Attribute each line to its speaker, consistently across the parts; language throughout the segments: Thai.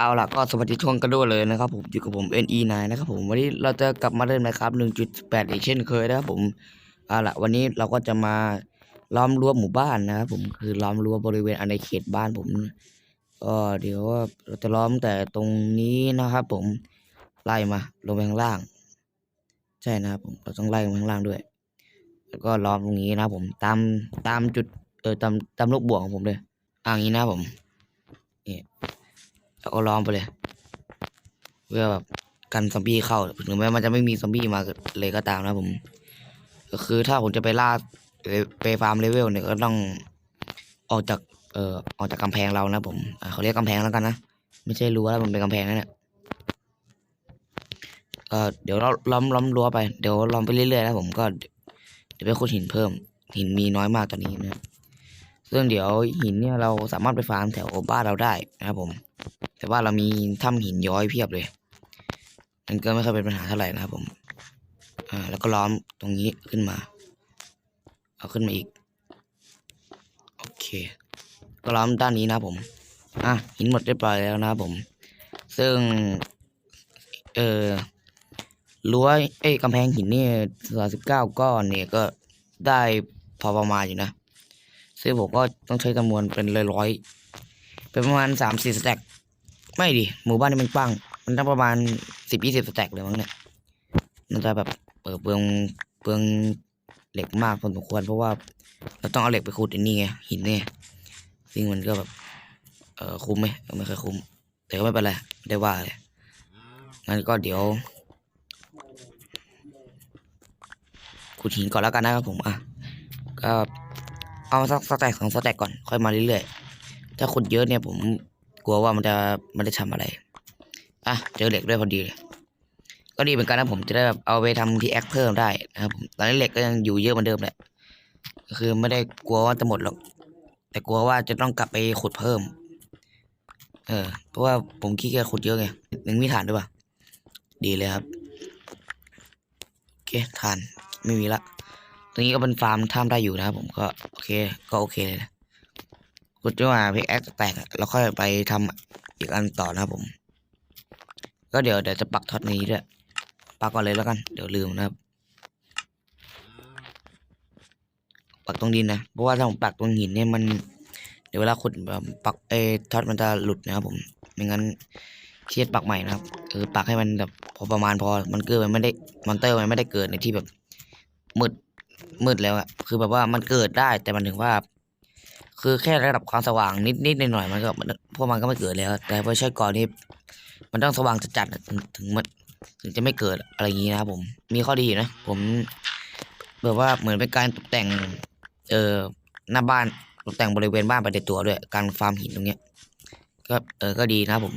Speaker 1: เอาล่ะก็สวัสดีช่วงกระโดดเลยนะครับผมอยู่กับผม NE9 นะครับผมวันนี้เราจะกลับมาเล่นนะครับ 1.8 อีกเช่นเคยนะครับผมเอาล่ะวันนี้เราก็จะมาล้อมรั้วหมู่บ้านนะครับผมคือล้อมรั้วบริเวณอนในเขตบ้านผมก็เดี๋ยวเราจะล้อมแต่ตรงนี้นะครับผมไล่มาลงไปข้างล่าง ใช่นะครับผมเราต้องไล่ลงข้างล่างด้วย แล้วก็ล้อมตรงนี้นะครับผมตามตามจุดเออตามตามลูกบวกของผมเลยอ่าอย่างนี้นะครับผมนี่แล้วก็ล้อมไปเลยเพื่อแบบกันซอมบี้เข้าถึงแม้มันจะไม่มีซอมบี้มาเลยก็ตามนะผม ก็คือถ้าผมจะไปล่าไปฟาร์มเลเวลเนี่ยก็ต้องออกจากเอ่อออกจากกำแพงเรานะผมเขาเรียกกำแพงแล้วกันนะไม่ใช่รั้วแล้วมันเป็นกำแพงนั่นแหละก็เดี๋ยวเราล้อมล้อมรั้วไปเดี๋ยวล้อมไปเรื่อยๆนะผมก็เดี๋ยวไปขุดหินเพิ่มหินมีน้อยมากตอนนี้นะ ซึ่งเดี๋ยวหินเนี่ยเราสามารถไปฟาร์มแถวบ้านเราได้นะครับผม แต่ว่าเรามีถ้ำหินย้อยเพียบเลยมันก็ไม่ค่อยเป็นปัญหาเท่าไหร่นะครับผมอ่าแล้วก็ล้อมตรงนี้ขึ้นมา เอาขึ้นมาอีก โอเค ก็ล้อมด้านนี้นะครับผม อะหินหมดเรียบร้อยแล้วนะครับผม ซึ่ง เออรั้วเอ้ยกำแพงหินนี่สามสิบเก้าก้อนเนี่ยก็ได้พอประมาณอยู่นะ ซึ่งผมก็ต้องใช้จำนวนเป็นร้อยๆเป็นประมาณสามสี่สแต็กไม่ดิหมู่บ้านนี้มันกว้างมันต้องประมาณสิบยี่สิบสแต็กเลยมั้งเนี่ยมันจะแบบเปิดเปลืองเปลืองเหล็กมากพอสมควรเพราะว่าเราต้องเอาเหล็กไปขุดอ้นี่ไงหินเนี่ยซึ่งมันก็แบบเออคุ้มไหมไม่เคยคุ้ม แต่ก็ไม่เป็นไรไม่ได้ว่าเลยงั้นก็เดี๋ยวขุดหินก่อนแล้วกันนะครับผมอะก็ เอาสักสแต็กสองสแต็กก่อนค่อยมาเรื่อยๆถ้าขุดเยอะเนี่ยผมกลัวว่ามันจะไม่ได้ทำอะไรอะเจอเหล็กด้วยพอดีเลยก็ดีเหมือนกันนะผมจะได้แบบเอาไปทำที่แอคเพิ่มได้นะครับผมตอนนี้เหล็กก็ยังอยู่เยอะเหมือนเดิมแหละก็คือไม่ได้กลัวว่าจะหมดหรอก แต่กลัวว่าจะต้องกลับไปขุดเพิ่ม เออ เพราะว่าผมขี้เกียจขุดเยอะไงยังมีฐานด้วยป่ะดีเลยครับโอเคฐานไม่มีละ รงนี้ก็เป็นฟาร์มท่ามได้อยู่นะครับผมก็โอเคก็โอเคเลยนะขุดจนกว่าพิกแอคแตกแล้วค่อยไปทำอีกอันต่อนะครับผม ก็เดี๋ยวเดี๋ยวจะปักท็อตนี้ด้วยปักก่อนเลยแล้วกัน เดี๋ยวลืมนะครับ ปักตรงดินนะเพราะว่าถ้าผมปักตรงหินเนี่ยมัน เดี๋ยวเวลาขุดแบบปักเอท็อตมันจะหลุดนะครับผมไม่งั้นเครียดปักใหม่นะครับคือปักให้มันแบบพอประมาณพอมันเกิดมันไม่ได้มอนเตอร์มันไม่ได้เกิดในที่แบบมืด มืดแล้วอะคือแบบว่ามันเกิดได้แต่มันถึงว่า คือแค่ระดับความสว่างนิดนิดหน่อยๆมันก็พวกมันก็ไม่เกิดแล้ว แต่พอใช้ก่อนนี้มันต้องสว่างจัดๆถึงถึงมันถึงจะไม่เกิดอะไรอย่างนี้นะครับผม มีข้อดีนะ ผม แบบว่าเหมือนเป็นการตกแต่ง เอ่อหน้าบ้านตกแต่งบริเวณบ้านไปในตัวด้วย การฟาร์มหินตรงเนี้ย ก็เออก็ดีนะครับผม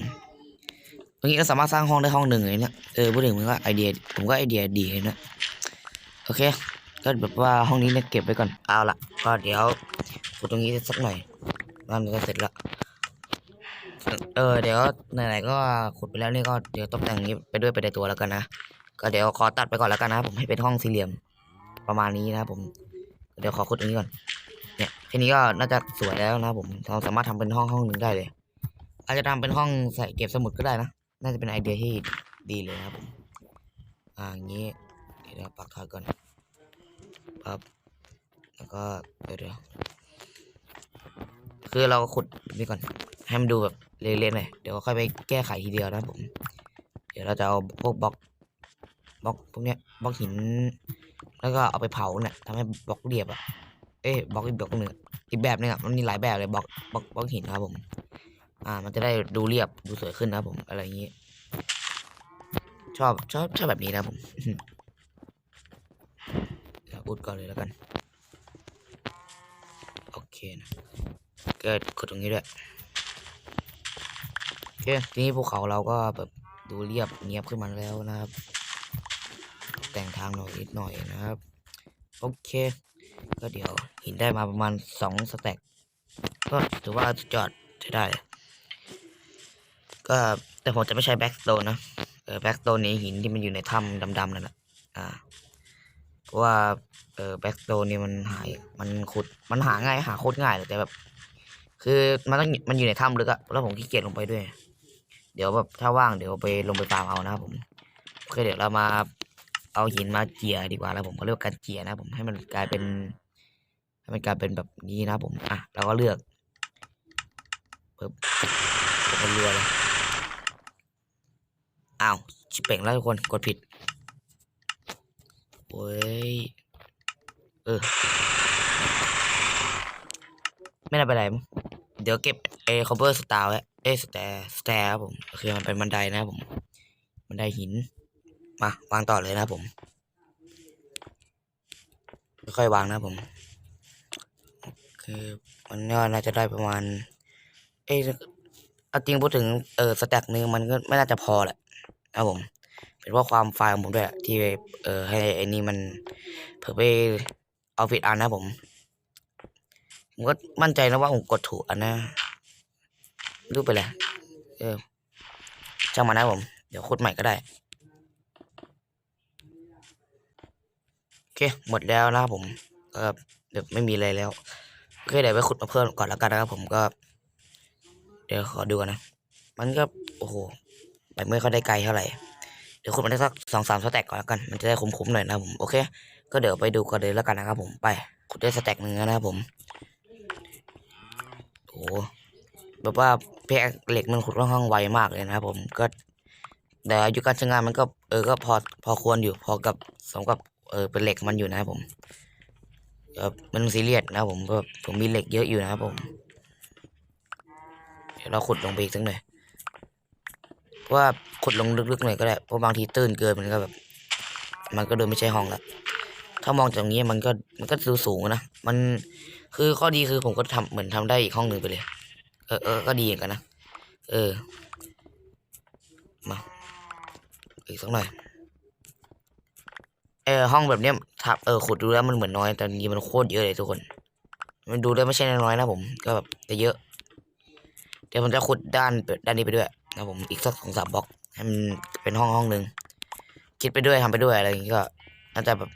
Speaker 1: ตรงนี้ก็สามารถสร้างห้องได้ห้องหนึ่งเลยนี่ยเออพูดถึงมันก็ไอเดีย ผมก็ไอเดียดีเลยนะ โอเค ก็แบบว่าห้องนี้เนี่ยเก็บไว้ก่อนเอาละก็เดี๋ยวขุดตรงนี้สักหน่อยนั่นก็เสร็จละเออเดี๋ยวไหนๆก็ขุดไปแล้วนี่ก็เดี๋ยวตกแต่งนี้ไปด้วยไปในตัวแล้วกันนะก็เดี๋ยวขอตัดไปก่อนแล้วกันนะผมให้เป็นห้องสี่เหลี่ยมประมาณนี้นะผม เดี๋ยวขอขุดตรงนี้ก่อนเนี่ยแค่นี้ก็น่าจะสวยแล้วนะผมเราสามารถทำเป็นห้องห้องหนึ่งได้เลย อาจจะทำเป็นห้องใส่เก็บสมุดก็ได้นะน่าจะเป็นไอเดียที่ดีเลยครับผมอ่าอย่างนี้เดี๋ยวปักทอยก่อน ปั๊บแล้วก็เดี๋ยวเดี๋ยวคือเราขุดนี่ก่อนให้มันดูแบบเละๆหน่อยเดี๋ยวค่อยไปแก้ไขทีเดียวนะผม เดี๋ยวเราจะเอาพวกบล็อกบล็อกพวกเนี้ยบล็อกหิน แล้วก็เอาไปเผาเนี่ยทำให้บล็อกเรียบอะเอ้ยบล็อกอีกบล็อกหนึ่งอีกแบบนึงอะมันมีหลายแบบเลยบล็อกบล็อกบล็อกหินครับผม อ่า มันจะได้ดูเรียบดูสวยขึ้นนะผมอะไรอย่างนี้ ชอบชอบชอบแบบนี้นะผม เดี๋ยวอุดก่อนเลยแล้วกัน โอเคนะก็กดตรงนี้ด้วยโอเคทีนี้ภูเขาเราก็แบบดูเรียบเนียบขึ้นมาแล้วนะครับ แต่งทางหน่อยนิดหน่อยนะครับ โอเค ก็เดี๋ยวหินได้มาประมาณสองสแต็กก็ถือว่าสุดยอดใช้ได้ ก็แต่ผมจะไม่ใช้แบ็กสโตนนะ เออแบ็กสโตนนี้หินที่มันอยู่ในถ้ำดำๆนั่นแหละอ่า เพราะว่าเออแบ็กโตนี่มันหายมันขุดมันหาง่ายหาโคตรง่ายเลยแต่แบบ คือมันต้องมันอยู่ในถ้ำลึกอะแล้วผมขี้เกียจลงไปด้วย เดี๋ยวแบบถ้าว่างเดี๋ยวไปลงไปฟาร์มเอานะครับผมโอเคเดี๋ยวเรามาเอาหินมาเจียดีกว่าแล้วผมเขาเรียกการเจียนะผมให้มันกลายเป็นให้มันกลายเป็นแบบนี้นะผมอะเราก็เลือกปึ๊บเป็นเรือเลยอ้าวชิเป่งแล้วทุกคนกดผิด โอ้ย เออ ไม่น่าเป็นไรมั้งเดี๋ยวเก็บเอคอมเบอร์สตาร์ไว้เอ้สแตร์สแตร์ครับผมโอมันเป็นบันไดนะครับผม บันไดหิน มาวางต่อเลยนะครับผม ค่อยๆวางนะผม คือมันก็น่าจะได้ประมาณ เอ้เอาจริงพูดถึงเออสแต็กนึงมันก็ไม่น่าจะพอแหละนะครับผม เป็นเพราะความไฟล์ของผมด้วยที่เออให้ไอ้นี่มันเผื่อไปเอาผิดอันนะผมผมก็มั่นใจนะว่าผมกดถูกอันนะรูปไปเลยเออช่างมันนะผม เดี๋ยวขุดใหม่ก็ได้โอเคหมดแล้วนะครับผมก็เดี๋ยวไม่มีอะไรแล้วโอเคเดี๋ยวไปขุดมาเพิ่มก่อนแล้วกันนะครับผมก็ เดี๋ยวขอดูก่อนนะ มันก็โอ้โหไปไม่ค่อยได้ไกลเท่าไหร่ เดี๋ยวขุดมาได้สักสองสามสแต็กก่อนแล้วกัน มันจะได้คุ้มๆหน่อยนะผมโอเค ก็เดี๋ยวไปดูกันเลยแล้วกันนะครับผมไปขุดได้สแต็กหนึ่งแล้วนะครับผมโอ้โหแบบว่าแพกเหล็กมันขุดค่อนข้างไวมากเลยนะครับผมก็แต่อายุการใช้งานมันก็เออก็พอพอควรอยู่พอกับสมกับเออเป็นเหล็กมันอยู่นะครับผมเออมันซีเรียสนะครับผมก็ผมมีเหล็กเยอะอยู่นะครับผม เดี๋ยวเราขุดลงไปอีกสักหน่อย ว่าขุดลงลึกๆหน่อยก็ได้เพราะบางทีตื้นเกินมันก็แบบ มันก็เดินไม่ใช่ห้องละถ้ามองจากตรงนี้มันก็มันก็ดูสูงนะมันคือข้อดีคือผมก็ทำเหมือนทำได้อีกห้องหนึ่งไปเลย เออเออก็ดีเหมือนกันนะเออ มา อีกสักหน่อยเออห้องแบบเนี้ยทับเออขุดดูแล้วมันเหมือนน้อยแต่จริงๆมันโคตรเยอะเลยทุกคน มันดูแล้วไม่ใช่น้อยนะผม ก็แบบจะเยอะเดี๋ยวผมจะขุดด้านด้านนี้ไปด้วย นะผมอีกสักสองสามบล็อกให้มันเป็นห้องห้องหนึ่งคิดไปด้วยทำไปด้วยอะไรอย่างงี้ก็น่าจะแบบ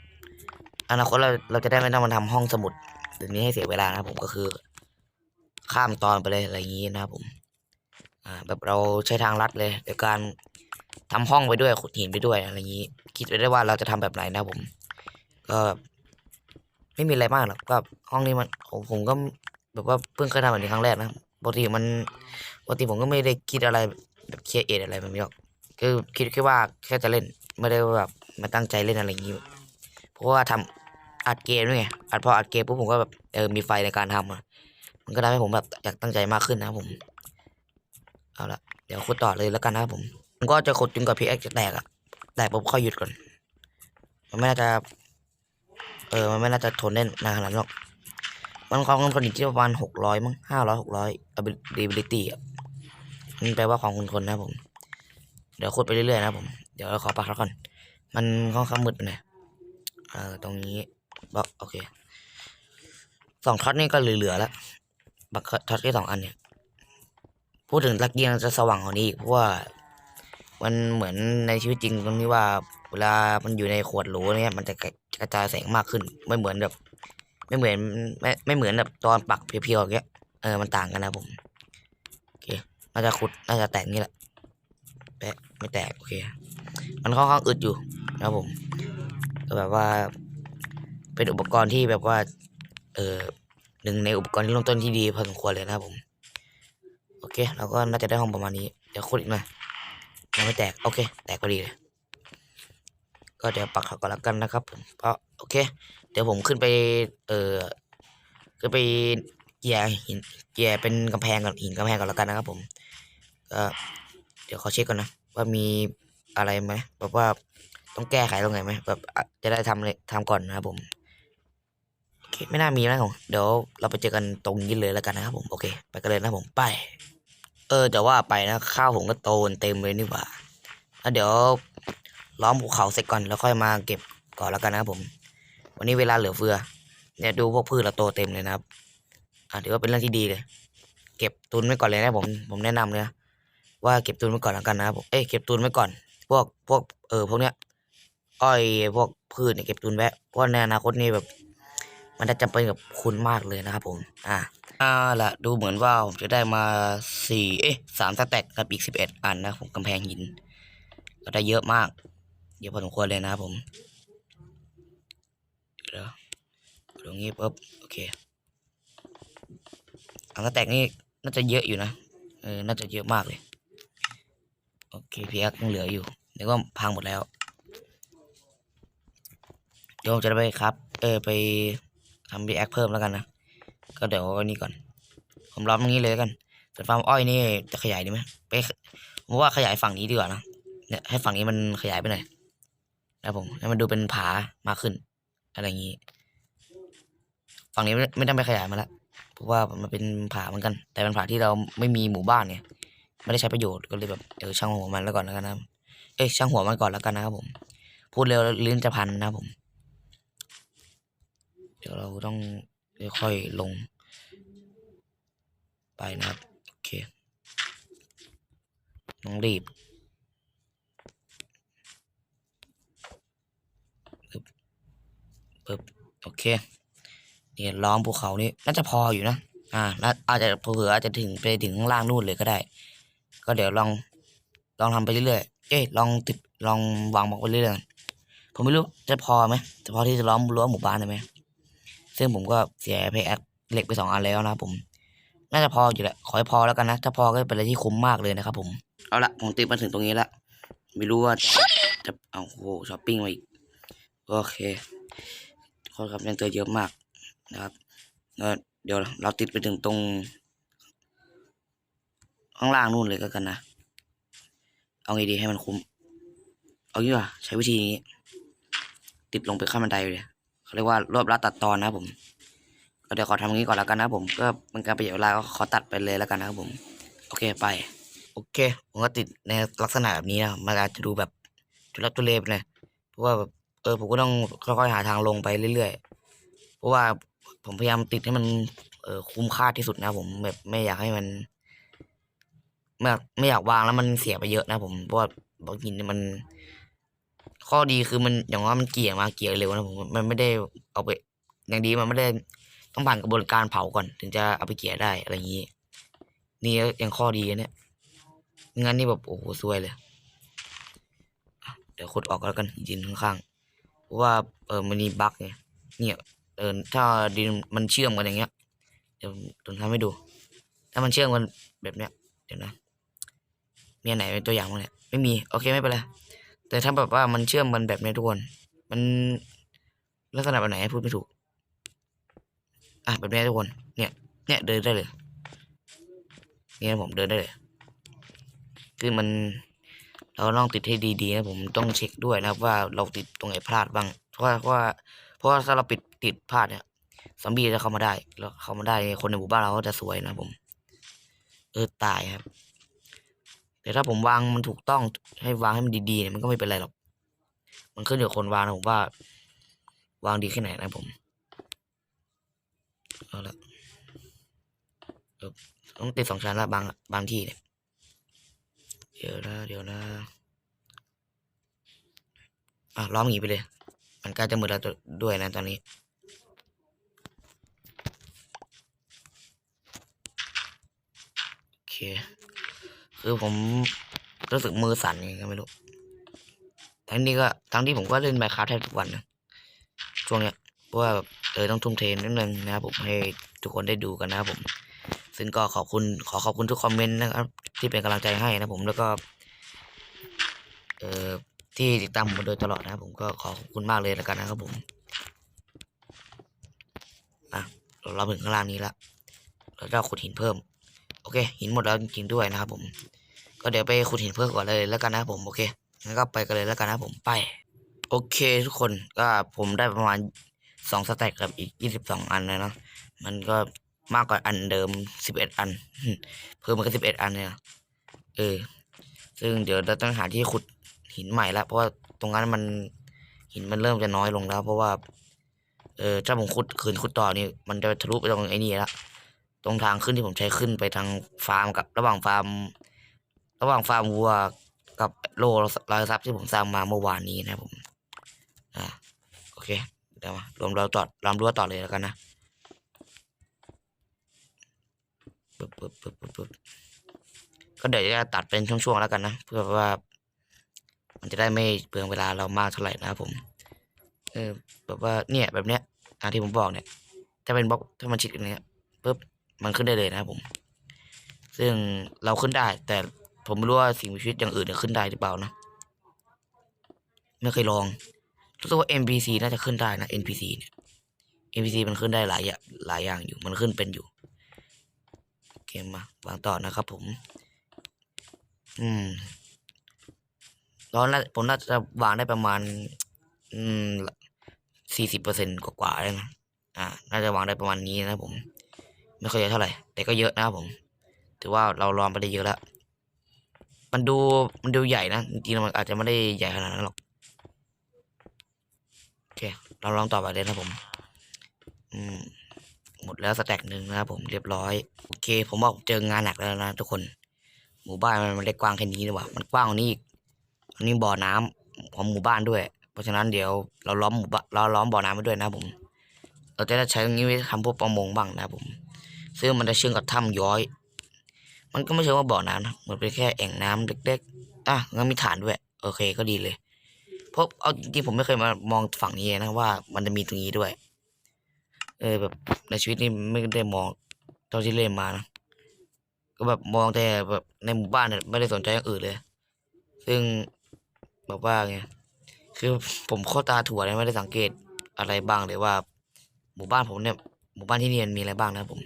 Speaker 1: อนาคตเราเราจะได้ไม่ต้องมาทำห้องสมุดเดี๋ยวนี้ให้เสียเวลานะผมก็คือ ข้ามตอนไปเลยอะไรอย่างนี้นะครับผม อ่า แบบเราใช้ทางลัดเลยโดยการทำห้องไปด้วยขุดหินไปด้วยอะไรอย่างนี้ คิดไปได้ว่าเราจะทำแบบไหนนะผม ก็ไม่มีอะไรมากหรอกก็ห้องนี้มันผมผมก็แบบว่าเพิ่งเคยทำแบบนี้ครั้งแรกนะปกติมัน ปกติผมก็ไม่ได้คิดอะไรแบบเครียดเอทอะไรแบบนี้หรอกคือคิดแค่ว่าแค่จะเล่นไม่ได้แบบมาตั้งใจเล่นอะไรอย่างนี้ เพราะว่าทำอัดเกมด้วยไงอัดพออัดเกมปุ๊บผมก็แบบเออมีไฟในการทำอะมันก็ทำให้ผมแบบอยากตั้งใจมากขึ้นนะผมเอาละเดี๋ยวขุดต่อเลยแล้วกันนะครับผมผมก็จะขุดจนกว่าพีเอ็กจะแตกอะแตกปุ๊บค่อยหยุดก่อน มันไม่น่าจะ เออมันไม่น่าจะทนได้นานขนาดนั้นหรอกมันความทนอยู่ที่ประมาณหกร้อยมั้งห้าร้อยหกร้อย ability อะ มันแปลว่าความคงทนนะผม เดี๋ยวขุดไปเรื่อยๆนะผม เดี๋ยวเราขอปักแล้วก่อน มันค่อนข้างมืดไปหน่อยเออตรงนี้บล็อกโอเคสองท็อตนี่ก็เหลือๆแล้วบักท็อตแค่สองอันเนี่ย พูดถึงตะเกียงจะสว่างกว่านี้อีกเพราะว่ามันเหมือนในชีวิตจริงตรงนี้ว่า เวลามันอยู่ในขวดโหลเนี่ยมันจะกระจายแสงมากขึ้น ไม่เหมือนแบบ ไม่เหมือนไม่ไม่เหมือนแบบตอนปักเพียวๆอย่างเงี้ยเออมันต่างกันนะผม น่าจะขุดน่าจะแตกนี่แหละแปะไม่แตกโอเค มันค่อนข้างอึดอยู่นะผมก็แบบว่า เป็นอุปกรณ์ที่แบบว่า เออหนึ่งในอุปกรณ์ที่เริ่มต้นที่ดีพอสมควรเลยนะผม โอเคเราก็น่าจะได้ห้องประมาณนี้ เดี๋ยวขุดอีกหน่อยยังไม่แตก โอเค แตกพอดีเลย ก็เดี๋ยวปักเขาก่อนแล้วกันนะครับผมเพราะโอเค เดี๋ยวผมขึ้นไป เออขึ้นไปเกียร์หินเกียร์เป็นกำแพงก่อนหินกำแพงก่อนแล้วกันนะครับผม ก็เดี๋ยวขอเช็คก่อนนะ ว่ามีอะไรไหมแบบว่าต้องแก้ไขตรงไหนไหมแบบจะได้ทำเลยทำก่อนนะครับผมโอเคไม่น่ามีนะผมเดี๋ยวเราไปเจอกันตรงนี้เลยแล้วกันนะครับผมโอเค ไปกันเลยนะผมไป เออแต่ว่าไปนะข้าวผมก็โตเต็มเลยนี่หว่าแล้วเดี๋ยวล้อมภูเขาเสร็จก่อนแล้วค่อยมาเก็บก่อนแล้วกันนะครับผม วันนี้เวลาเหลือเฟือเนี่ยดูพวกพืชเราโตเต็มเลยนะครับอ่าถือว่าเป็นเรื่องที่ดีเลย เก็บตุนไว้ก่อนเลยนะผมผมแนะนำเลยนะ ว่าเก็บตุนไว้ก่อนแล้วกันนะครับผมเอ้ยเก็บตุนไว้ก่อน พวกพวกเออพวกเนี้ยอ้อยพวกพืชเนี่ยเก็บตุนไว้เพราะในอนาคตนี่แบบ มันจะจำเป็นกับคุณมากเลยนะครับ ผม อ่าอ่าละดูเหมือนว่าผมจะได้มาสี่เอ๊ะสามสแต็กกับอีกสิบเอ็ดอันนะผมกำแพงหิน ก็ได้เยอะมาก เยอะพอสมควรเลยนะครับผมเดี๋ยวตรงนี้ปุ๊บโอเคอันสแต็กนี่น่าจะเยอะอยู่นะเออน่าจะเยอะมากเลย เคพีอักยังเหลืออยู่เดี๋ยวก็พังหมดแล้ว เดี๋ยวจะไปครับ เออไปทำพีแอคเพิ่มแล้วกันนะ ก็เดี๋ยวอันนี้ก่อน ผมล้อมตรงนี้เลยแล้วกันส่วนฟาร์มอ้อยนี่จะขยายดีไหมไปผมว่าขยายฝั่งนี้ดีกว่านะเนี่ยให้ฝั่งนี้มันขยายไปหน่อยนะผมให้มันดูเป็นผามากขึ้น อะไรอย่างนี้ ฝั่งนี้ไม่ไม่ต้องไปขยายมาละเพราะว่ามันเป็นผาเหมือนกัน แต่เป็นผาที่เราไม่มีหมู่บ้านเนี่ย ไม่ได้ใช้ประโยชน์ก็เลยแบบเออช่างหัวมันแล้วก่อนแล้วกันนะเอ้ยช่างหัวมันก่อนแล้วกันนะครับผม พูดเร็วลิ้นจะพันนะผม เดี๋ยวเราต้องค่อยๆลง ไปนะครับโอเคต้องรีบปึ๊บปึ๊บโอเคเนี่ยล้อมภูเขานี่น่าจะพออยู่นะ อ่าแล้วอาจจะเผื่ออาจจะถึงไปถึงข้างล่างนู่นเลยก็ได้ ก็เดี๋ยวลองลองทำไปเรื่อยๆเอ้ยลองติดลองวางบล็อกไปเรื่อยๆผมไม่รู้จะพอไหมจะพอที่จะล้อมรั้วหมู่บ้านได้ไหมซึ่งผมก็เสียเพย์แอคเหล็กไปสองอันแล้วนะครับผม น่าจะพออยู่แหละขอให้พอแล้วกันนะ ถ้าพอก็เป็นอะไรที่คุ้มมากเลยนะครับ ผม เอาละผมติดมาถึงตรงนี้ละไม่รู้ว่าจะจะเอาโอ้โหช้อปปิ้งมาอีกโอเคขอครับยังเจอเยอะมากนะครับเดี๋ยวเราติดไปถึงตรง ข้างล่างนู่นเลยก็กันนะ เอาไงดีให้มันคุ้ม เอางี้ว่ะใช้วิธีนี้ ติดลงไปข้ามบันไดเลยเขาเรียกว่ารวบรัดตัดตอนนะผมก็เดี๋ยวขอทำอย่างนี้ก่อนแล้วกันนะผมก็เป็นการประหยัดเวลาก็ขอตัดไปเลยแล้วกันนะครับผม โอเคไป โอเค ผมก็ติดในลักษณะแบบนี้นะมันอาจจะดูแบบทุลักทุเลไปหน่อยเพราะว่าแบบเออผมก็ต้องค่อยๆหาทางลงไปเรื่อยๆเพราะว่าผมพยายามติดให้มันเออคุ้มค่าที่สุดนะผมแบบไม่อยากให้มัน ไม่ไม่อยากวางแล้วมันเสียไปเยอะนะผมเพราะว่าบล็อกหินเนี่ยมัน ข้อดีคือมันอย่างว่ามันเกลี่ยมาเกลี่ยเร็วนะผมมันไม่ได้เอาไป อย่างดีมันไม่ได้ต้องผ่านกระบวนการเผาก่อน ถึงจะเอาไปเกลี่ยได้อะไรอย่างนี้ นี่ยังข้อดีนะเนี่ยงั้นนี่แบบโอ้โหซวยเลยเดี๋ยวขุดออกแล้วกันดินข้างๆเพราะว่าเออมันมีบั๊กไงเนี่ยเออถ้าดินมันเชื่อมกันอย่างเงี้ยเดี๋ยวผมทำให้ดู ถ้ามันเชื่อมกันแบบเนี้ยเดี๋ยวนะ มีอันไหนเป็นตัวอย่างบ้างเนี่ยไม่มีโอเคไม่เป็นไรแต่ถ้าแบบว่ามันเชื่อมกันแบบเนี้ทุกคนมันลักษณะแบบไหนพูดไม่ถูก อะแบบนี้ทุกคน เนี่ย เนี่ยเดินได้เลยเนี่ยผมเดินได้เลย คือมันเราต้องติดให้ดีๆนะผมต้องเช็คด้วยนะครับว่าเราติดตรงไหนพลาดบ้าง เพราะว่าเพราะว่าถ้าเราปิดติดพลาดเนี่ยซอมบีจะเข้ามาได้ แล้วเข้ามาได้คนในหมู่บ้านเราก็จะสวยนะผม เออตายครับ แต่ถ้าผมวางมันถูกต้องให้วางให้มันดีๆเนี่ยมันก็ไม่เป็นไรหรอก มันขึ้นอยู่กับคนวางนะผมว่า วางดีแค่ไหนนะผมเอาละต้องติดสองชั้นละบางบางที่เนี่ยเดี๋ยวนะเดี๋ยวนะอะล้อมอย่างงี้ไปเลย มันใกล้จะหมดแล้วด้วยนะตอนนี้โอเค คือผมรู้สึกมือสั่นยังไงก็ไม่รู้ทั้งนี้ก็ทั้งที่ผมก็เล่นไมค์คราฟแทบทุกวันนะช่วงเนี้ยเพราะว่าแบบเออต้องทุ่มเทนิดนึงนะครับผมให้ทุกคนได้ดูกันนะครับผม ซึ่งก็ขอบคุณขอขอบคุณทุกคอมเมนต์นะครับ ที่เป็นกำลังใจให้นะผมแล้วก็ เอ่อที่ติดตามผมมาโดยตลอดนะครับผมก็ขอขอบคุณมากเลยแล้วกันนะครับผมอะเราเราถึงข้างล่างนี้ละเราจะขุดหินเพิ่ม โอเคหินหมดแล้วจริงๆด้วยนะครับผม ก็เดี๋ยวไปขุดหินเพิ่มก่อนเลยแล้วกันนะครับผมโอเคงั้นก็ไปกันเลยแล้วกันนะครับผมไป โอเคทุกคนก็ผมได้ประมาณสองสแต็กกับอีกยี่สิบสองอันเลยเนาะมันก็มากกว่าอันเดิมสิบเอ็ดอัน เพิ่มมาก็สิบเอ็ดอันเนี่ยเออ ซึ่งเดี๋ยวเราต้องหาที่ขุดหินใหม่ละเพราะว่าตรงนั้นมันหินมันเริ่มจะน้อยลงแล้ว เพราะว่า เออถ้าผมขุดคืนขุดต่อนี่มันจะทะลุไปตรงไอ้นี่ละ ตรงทางขึ้นที่ผมใช้ขึ้นไปทางฟาร์มกับระหว่างฟาร์ม ระหว่างฟาร์มวัวกับโลรอยทรัพย์ที่ผมสร้างมาเมื่อวานนี้นะผมอ่าโอเคเดี๋ยวมารวมเรั้วต่อรวมรั้วต่อเลยแล้วกันนะปึ๊บปึ๊บปึ๊บปึ๊บก็เดี๋ยวจะตัดเป็นช่วงๆแล้วกันนะเพื่อว่า มันจะได้ไม่เปลืองเวลาเรามากเท่าไหร่นะครับผม เออแบบว่าเนี่ยแบบเนี้ยตามที่ผมบอกเนี่ย ถ้าเป็นบล็อกถ้ามันชิดอย่างเนี้ยปุ๊บ มันขึ้นได้เลยนะครับผม ซึ่งเราขึ้นได้ แต่ผมไม่รู้ว่าสิ่งมีชีวิตอย่างอื่นจะขึ้นได้หรือเปล่านะ ไม่เคยลองรู้สึกว่า NPC น่าจะขึ้นได้นะ NPC เนี่ย NPC มันขึ้นได้หลายอย่างหลายอย่างอยู่มันขึ้นเป็นอยู่เคมาวางต่อนะครับผม อืมตอนแรกผมน่าจะวางได้ประมาณ อืมสี่สิบเปอร์เซ็นต์กว่าๆเลยนะ อ่า น่าจะวางได้ประมาณนี้นะผม ไม่ค่อยเยอะเท่าไหร่ แต่ก็เยอะนะครับผม ถือว่าเราลองไปได้เยอะแล้ว มันดูมันดูใหญ่นะ จริงๆมันอาจจะไม่ได้ใหญ่ขนาดนั้นหรอก โอเค เราลองต่อไปเลยนะผม อืม หมดแล้วสแต็กหนึ่งนะครับผมเรียบร้อย โอเค ผมว่าผมเจองานหนักแล้วนะทุกคน หมู่บ้านมันไม่ได้กว้างแค่นี้นี่หว่ามันกว้างกว่านี้อีกอันนี้บ่อน้ำของหมู่บ้านด้วย เพราะฉะนั้นเดี๋ยวเราล้อมหมู่บ้านเราล้อมบ่อน้ำไว้ด้วยนะผม เราจะได้ใช้ตรงนี้ไว้ทำพวกประมงบ้างนะครับผม ซึ่งมันจะเชื่อมกับถ้ำย้อย มันก็ไม่ใช่ว่าบ่อน้ำนะมันเป็นแค่แอ่งน้ำเล็กๆอะงั้นมีฐานด้วยโอเคก็ดีเลยเพราะเอาจริงๆผมไม่เคยมามองฝั่งนี้นะว่า มันจะมีตรงนี้ด้วย เออแบบในชีวิตนี้ไม่ได้มองเท่าที่เล่นมานะก็แบบมองแต่แบบในหมู่บ้านเนี่ยไม่ได้สนใจอย่างอื่นเลย ซึ่งแบบว่าไงคือผมข้าตาถั่วเลยไม่ได้สังเกตอะไรบ้างเลยว่า หมู่บ้านผมเนี่ยหมู่บ้านที่นี่มันมีอะไรบ้างนะผม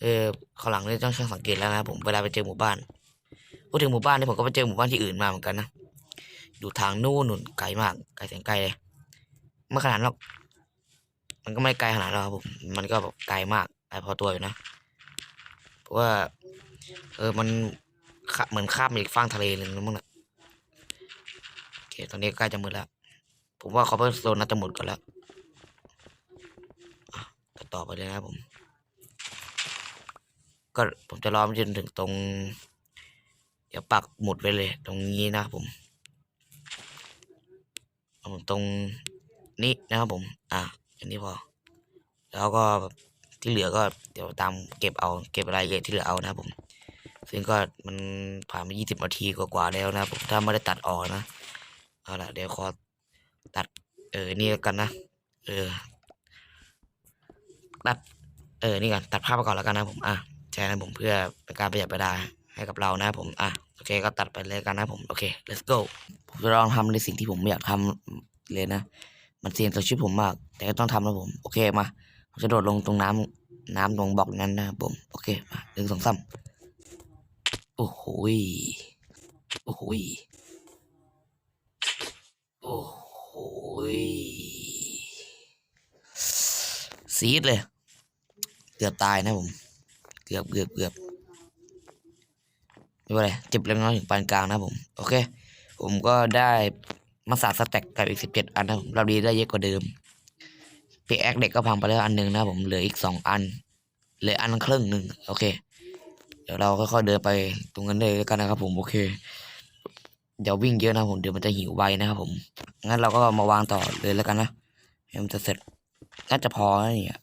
Speaker 1: เออข้างหลังนี่ต้องช่างสังเกตแล้วนะผมเวลาไปเจอหมู่บ้านพูดถึงหมู่บ้านเนี่ยผมก็ไปเจอหมู่บ้านที่อื่นมาเหมือนกันนะอยู่ทางนู่นนู่นไกลมากไกลแสนไกลเลยไม่ขนาดหรอกมันก็ไม่ไกลขนาดหรอกครับผมมันก็แบบไกลมากไกลพอตัวอยู่นะเพราะว่า เออมันเหมือนข้ามไปอีกฝั่งทะเลหนึ่งแล้วมั้งนะโอเคตอนนี้ใกล้จะหมดแล้ว ผมว่าเขาเพิ่งโซนน่าจะหมดก่อนแล้วต่อไปเลยนะครับผม ก็ผมจะล้อมจนถึงตรง เดี๋ยวปักหมุดไว้เลย ตรงนี้นะครับผมตรงนี้นะครับผม อะอันนี้พอ แล้วก็ที่เหลือก็เดี๋ยวตามเก็บเอาเก็บรายละเอียดที่เหลือเอานะครับผม ซึ่งก็มันผ่านมายี่สิบนาทีกว่าๆแล้วนะผมถ้าไม่ได้ตัดออกนะ เอาละเดี๋ยวขอตัด เออ นี่กันนะ เออ ตัด เออ นี่กัน ตัดภาพไปก่อนแล้วกันนะผม อะ ใช่นะผมเพื่อเป็นการประหยัดเวลาให้กับเรานะผม อะ โอเค ก็ตัดไปเลยกันนะผม โอเค let's go ผมจะลองทำในสิ่งที่ผมไม่อยากทำเลยนะ มันเสี่ยงต่อชีวิตผมมาก แต่ก็ต้องทำนะผม โอเค มา ผมจะโดดลงตรงน้ำน้ำตรงบล็อกนั้นนะผม โอเค มาหนึ่งสองสามโอ้โหยโอ้โหยโอ้โหยซีดเลย เกือบตายนะผม เกือบเกือบเกือบไม่เป็นไรเจ็บเล็กน้อยถึงปานกลางนะผม โอเค ผมก็ได้มาสาสแต็กกับอีกสิบเจ็ดอันนะผมเราดีได้เยอะกว่าเดิมพีแอคเด็กก็พังไปแล้วอันหนึ่งนะผมเหลืออีกสองอันเหลืออันครึ่งหนึ่งโอเค เดี๋ยวเราค่อยๆเดินไปตรงนั้นเลยแล้วกันนะครับผมโอเคเดี๋ยววิ่งเยอะนะผมเดี๋ยวมันจะหิวไวนะครับผมงั้นเราก็มาวางต่อเลยแล้วกันนะให้มันจะเสร็จน่าจะพอแล้วเนี่ย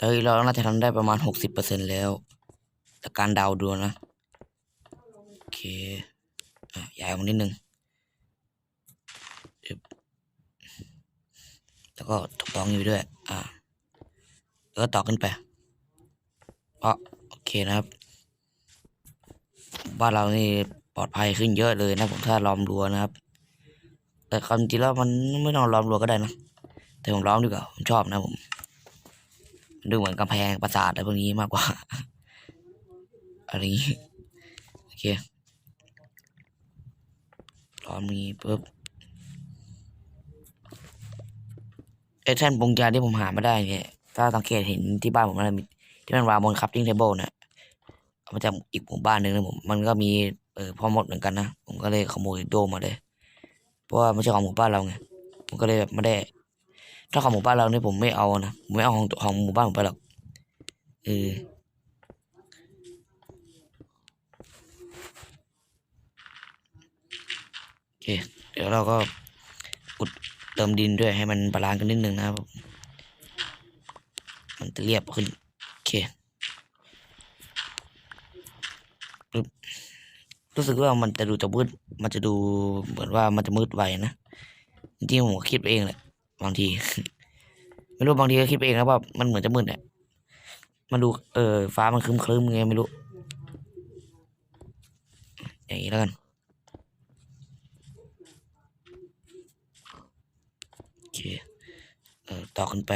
Speaker 1: เฮ้ยเราน่าจะทำได้ประมาณหกสิบเปอร์เซ็นแล้วจากการเดาดูนะ โอเคอะย้ายออกมานิดนึงแล้วก็ถูกต้องอยู่ด้วย อ่า แล้วก็ต่อขึ้นไปอ๋อโอเคนะครับ บ้านเรานี่ปลอดภัยขึ้นเยอะเลยนะผมถ้าล้อมรั้วนะครับ แต่ความจริงแล้วมันไม่ต้องล้อมรั้วก็ได้นะ แต่ผมล้อมดีกว่า ผมชอบนะผม ดูเหมือนกำแพงปราสาทอะไรพวกนี้มากกว่าอะไรนี้โอเคล้อมนี้ปุ๊บไอ้แท่นปงยาที่ผมหามาได้เนี่ยถ้าสังเกตเห็นที่บ้านผมมันมีที่มันวางบนคัพติ้งเทเบิลนะเอามาจากอีกหมู่บ้านหนึ่งนะผมมันก็มีเออพ่อมดเหมือนกันนะผมก็เลยขโมยโดมมาเลย เพราะว่าไม่ใช่ของหมู่บ้านเราไงผมก็เลยแบบไม่ได้ ถ้าของหมู่บ้านเราเนี่ยผมไม่เอานะผมไม่เอาของของหมู่บ้านผมไปหรอกเออโอเคเดี๋ยวเราก็อุดเติมดินด้วยให้มันบาลานซ์กันนิดนึงนะครับมันจะเรียบขึ้นโอเครู้สึกว่ามันจะดูจะมืดมันจะดูเหมือนว่ามันจะมืดไวนะจริงผมคิดไปเองแหละ บางที ไม่รู้บางทีก็คิดเองนะว่ามันเหมือนจะมืดเนี่ยมันดูเออฟ้ามันครึ้มครึ้มๆไงไม่รู้ อย่างนี้แล้วกันโอเคเออต่อขึ้นไป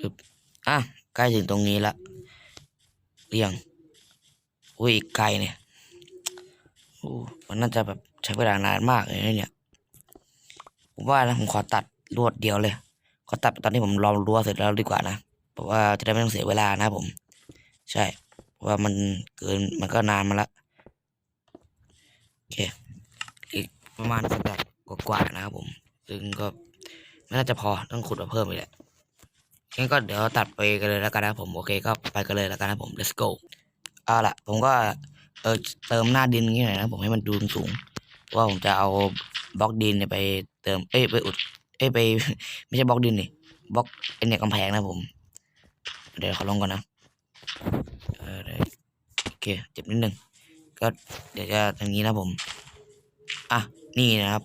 Speaker 1: ปึ๊บอะใกล้ถึงตรงนี้ละเรียงอุ้ยอีกไกลเนี่ย มันน่าจะแบบใช้เวลานานมากเลยเนี่ย ผมว่านะผมขอตัดรวดเดียวเลย ขอตัดตอนที่ผมรอรั้วเสร็จแล้วดีกว่านะเพราะว่าจะได้ไม่ต้องเสียเวลานะผม ใช่เพราะว่ามันเกินมันก็นานมาละโอเคอีกประมาณสักแบบกว่าๆนะครับผม ซึ่งก็ไม่น่าจะพอต้องขุดมาเพิ่มอีกแหละงั้นก็เดี๋ยวตัดไปกันเลยแล้วกันนะผมโอเคก็ไปกันเลยแล้วกันนะผม let's go เอาละผมก็ เออเติมหน้าดินงนี้หน่อยนะผมให้มันดูสูงว่าผมจะเอาบล็อกดินเนี่ยไปเติม เอ้ยไปอุด เอ้ยไป ไม่ใช่บล็อกดินนี่บล็อกไอเนี่ยกำแพงนะผม เดี๋ยวขอลงก่อนนะเออโอเคเจ็บนิดนึง ก็เดี๋ยวจะอย่างนี้นะผม อะ นี่นะครับ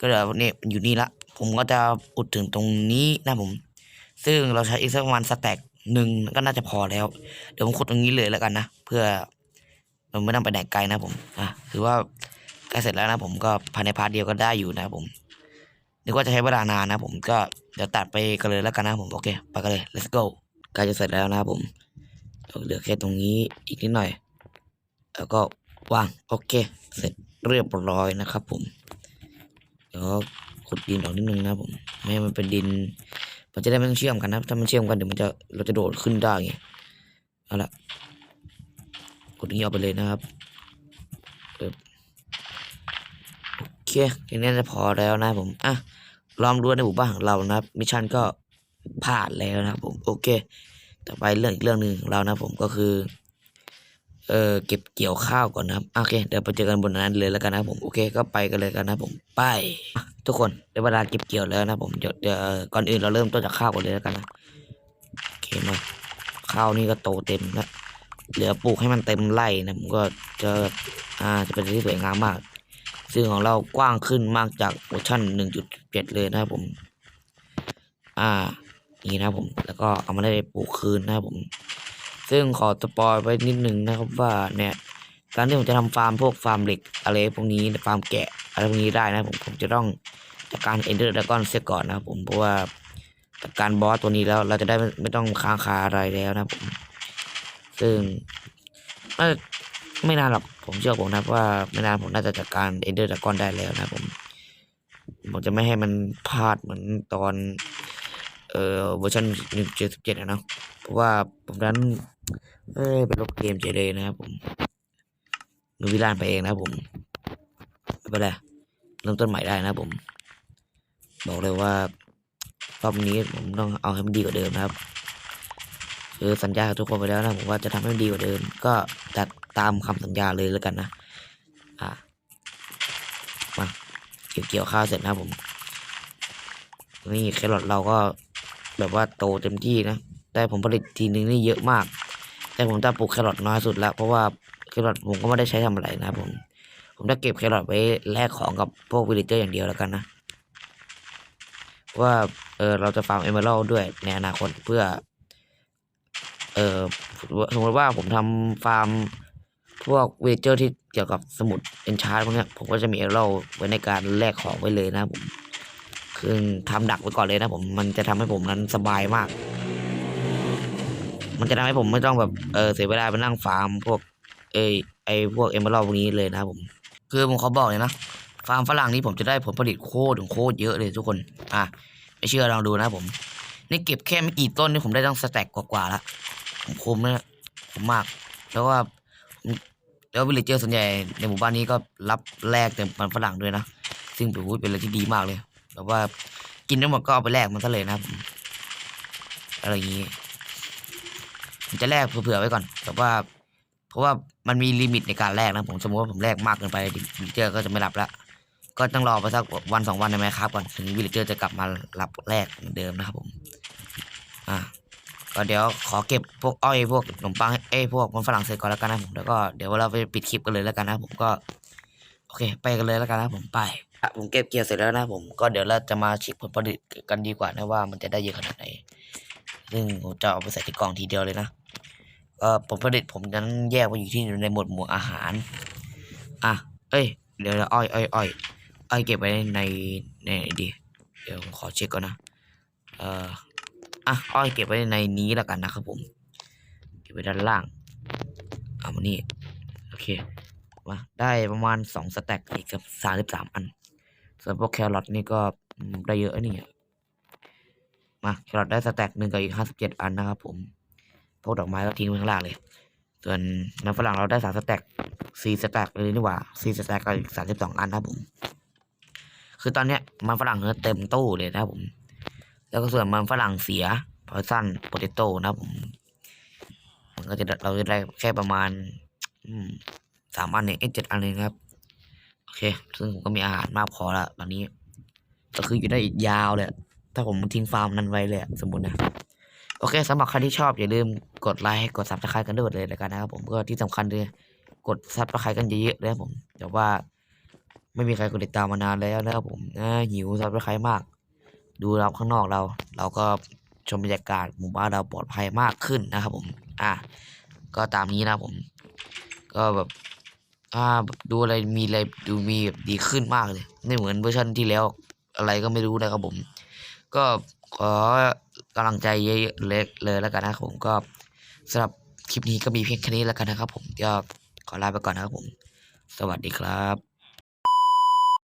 Speaker 1: ก็เดี๋ยวนี่อยู่นี่ละ ผมก็จะอุดถึงตรงนี้นะผม ซึ่งเราใช้อีกสักประมาณสแต็กหนึ่งก็น่าจะพอแล้ว เดี๋ยวผมขุดตรงนี้เลยแล้วกันนะ เพื่อ เราไม่ต้องไปไหนไกลนะผมอะถือว่าใกล้เสร็จแล้วนะผมก็ภายในพาร์ทเดียวก็ได้อยู่นะผมนึกว่าจะใช้เวลานานนะผมก็เดี๋ยวตัดไปกันเลยแล้วกันนะผมโอเคไปกันเลย let's go ใกล้จะเสร็จแล้วนะผมเหลือแค่ตรงนี้อีกนิดหน่อย แล้วก็วางโอเค เสร็จเรียบร้อยนะครับ ผมเดี๋ยวขุดดินออกนิดนึงนะผมไม่ให้มันเป็นดิน มันจะได้ไม่ต้องเชื่อมกันนะถ้ามันเชื่อมกันเดี๋ยวมันจะเราจะโดดขึ้นได้ไงเอาละ กดอย่างนี้ออกไปเลยนะครับโอเคแค่นี้จะพอแล้วนะผมอะล้อมรั้วในหมู่บ้านของเรานะครับมิชชั่นก็ผ่านแล้วนะครับผมโอเค ต่อไปเรื่องอีกเรื่องหนึ่งของเรานะผมก็คือเออเก็บเกี่ยวข้าวก่อนนะครับโอเคเดี๋ยวไปเจอกันบนนั้นเลยแล้วกันนะผมโอเคก็ไปกันเลยกันนะผมไป ทุกคนได้เวลาเก็บเกี่ยวแล้วนะผมเดี๋ยวเดี๋ยวก่อนอื่นเราเริ่มต้นจากข้าวก่อนเลยแล้วกันนะโอเคมาข้าวนี่ก็โตเต็มแล้ว เหลือปลูกให้มันเต็มไร่นะผมก็จะอ่าจะเป็นที่สวยงามมาก ซึ่งของเรากว้างขึ้นมากจากเวอร์ชัน1.7 เลยนะครับผม อ่า นี่นะผม แล้วก็เอามาได้ปลูกคืนนะครับผม ซึ่งขอสปอยไว้นิดนึงนะครับว่าเนี่ยการที่ผมจะทำฟาร์มพวกฟาร์มเหล็กอะไรพวกนี้ฟาร์มแกะอะไรพวกนี้ได้นะผมผมจะต้องจัดการเอนเดอร์ดากอนเสียก่อนนะครับผมเพราะว่าจัดการบอสตัวนี้แล้วเราจะได้ไม่ไม่ต้องค้างคาอะไรแล้วนะครับผม ซึ่งน่าไม่นานหรอกผมเชื่อผมนะว่าไม่นานผมน่าจะจัดการเอนเดอร์ดากอนได้แล้วนะผมผมจะไม่ให้มันพลาดเหมือนตอน เอ่อเวอร์ชันหนึ่งจุดสิบเจ็ดนะเนาะเพราะว่าผมนั้นเอ้ยไปลบเกมเฉยเลยนะครับผมมือวิลานไปเองนะผมไม่เป็นไรเริ่มต้นใหม่ได้นะผม บอกเลยว่ารอบนี้ผมต้องเอาให้มันดีกว่าเดิมนะครับ คือสัญญากับทุกคนไปแล้วนะผมว่าจะทำให้ดีกว่าเดิม ก็จัดตามคำสัญญาเลยแล้วกันนะ อ่ามาเก็บเกี่ยวข้าวเสร็จนะผม นี่แครอทเราก็แบบว่าโตเต็มที่นะ ได้ผลผลิตทีนึงนี่เยอะมาก แต่ผมจะปลูกแครอทน้อยสุดแล้วเพราะว่าแครอทผมก็ไม่ได้ใช้ทำอะไรนะผม ผมจะเก็บแครอทไว้แลกของกับพวกวิลเลเจอร์อย่างเดียวแล้วกันนะเพราะว่าเออเราจะฟาร์มเอเมอรัลด้วยในอนาคตเพื่อ เออสมมติว่าผมทำฟาร์มพวกวิลเลเจอร์ที่เกี่ยวกับสมุดเอนชาร์พวกเนี้ยผมก็จะมีเอเมอรัลไว้ในการแลกของไว้เลยนะผมคือทำดักไว้ก่อนเลยนะผมมันจะทำให้ผมนั้นสบายมาก มันจะทำให้ผมไม่ต้องแบบเออเสียเวลาไปนั่งฟาร์มพวกเอไอพวกเอมเบอร์พวกนี้เลยนะผม คือผมเขอบอกเลยนะฟาร์มฝรั่งนี้ผมจะได้ผลผลิตโคตรถึงโคตรเยอะเลยทุกคน อะไม่เชื่อลองดูนะผม นี่เก็บแค่ไม่กี่ต้นนี่ผมได้ต้องสแต็กกว่าๆละผมคุมนะผมมาก แล้วว่าแล้ววิลเลเจอร์ส่วนใหญ่ในหมู่บ้านนี้ก็รับแลกแต่มันฝรั่งด้วยนะ ซึ่งถือว่าเป็นอะไรที่ดีมากเลยแบบว่ากินทั้งหมดก็เอาไปแลกมันซะเลยนะครับอะไรอย่างนี้ผมจะแลกเผื่อไว้ก่อนแบบว่า เพราะว่ามันมีลิมิตในการแลกนะผมสมมติว่าผมแลกมากเกินไปวิลเจอร์ก็จะไม่รับละก็ต้องรอไปสักวันสองวันได้ไหมครับก่อนถึงวิลเจอร์จะกลับมารับแลกเหมือนเดิมนะครับผม อ่าก็เดี๋ยวขอเก็บพวกอ้อยพวกขนมปังเอ้ยพวกมันฝรั่งเศสก่อนแล้วกันนะผมแล้วก็เดี๋ยวเราไปปิดคลิปกันเลยแล้วกันนะผมก็โอเค ไปกันเลยแล้วกันนะผมไปอะผมเก็บเกี่ยวเสร็จแล้วนะผมก็เดี๋ยวเราจะมาเช็คผลผลิตกันดีกว่านะว่ามันจะได้เยอะขนาดไหนซึ่งผมจะเอาไปใส่ที่กล่องทีเดียวเลยนะเอ่อผลผลิตผมนั้นแยกไว้อยู่ที่ในหมวดหมู่อาหาร อะเอ้ยเดี๋ยวอ้อยอ้อยอ้อยอ้อยเก็บไว้ในในไหนดีเดี๋ยวผมขอเช็คก่อนนะเอ่อ อะอ้อยเก็บไว้ในนี้แล้วกันนะครับผม เก็บไว้ด้านล่างเอามานี่โอเคมาได้ประมาณสองสแต็กอีกกับสามสิบสามอัน ส่วนพวกแครอทนี่ก็ได้เยอะนี่มาแครอทได้สแต็กหนึ่งกับอีกห้าสิบเจ็ดอันนะครับผมพวกดอกไม้ก็ทิ้งไว้ข้างล่างเลย ส่วนน้ำฝรั่งเราได้สามสแต็กสี่สแต็กเลยนี่หว่าสี่สแต็กกับอีกสามสิบสองอันนะครับผม คือตอนเนี้ยมันฝรั่งเนื้อเต็มตู้เลยนะครับผม แล้วก็ส่วนมันฝรั่งเสียพอสั้นโปเตโต้นะผมมันก็จะเราจะได้แค่ประมาณสามอันเองเอ้ยเจ็ดอันเองครับ โอเค ซึ่งผมก็มีอาหารมากพอละตอนนี้ ก็คืออยู่ได้อีกยาวเลย ถ้าผมทิ้งฟาร์มนั้นไว้เลยสมมตินะโอเคสำหรับใครที่ชอบอย่าลืมกดไลค์กดซับสไครต์กันด้วยเลยแล้วกันนะครับผมก็ที่สำคัญเลยกดซับสไครต์กันเยอะๆเลยผมแต่ว่า ไม่มีใครกดติดตามมานานแล้วนะครับผมนะหิวซับสไครต์มาก ดูเราข้างนอกเรา เราก็ชมบรรยากาศหมู่บ้านเราปลอดภัยมากขึ้นนะครับ ผม อะก็ตามนี้นะผม ก็แบบอ่าดูอะไรมีอะไรดูมีแบบดีขึ้นมากเลยไม่เหมือนเวอร์ชันที่แล้วอะไรก็ไม่รู้นะครับผม ก็ขอกำลังใจเยอะๆเลยเลยแล้วกันนะครับผมก็สำหรับคลิปนี้ก็มีเพียงแค่นี้แล้วกันนะครับ ผมก็ขอลาไปก่อนนะครับผม สวัสดีครับ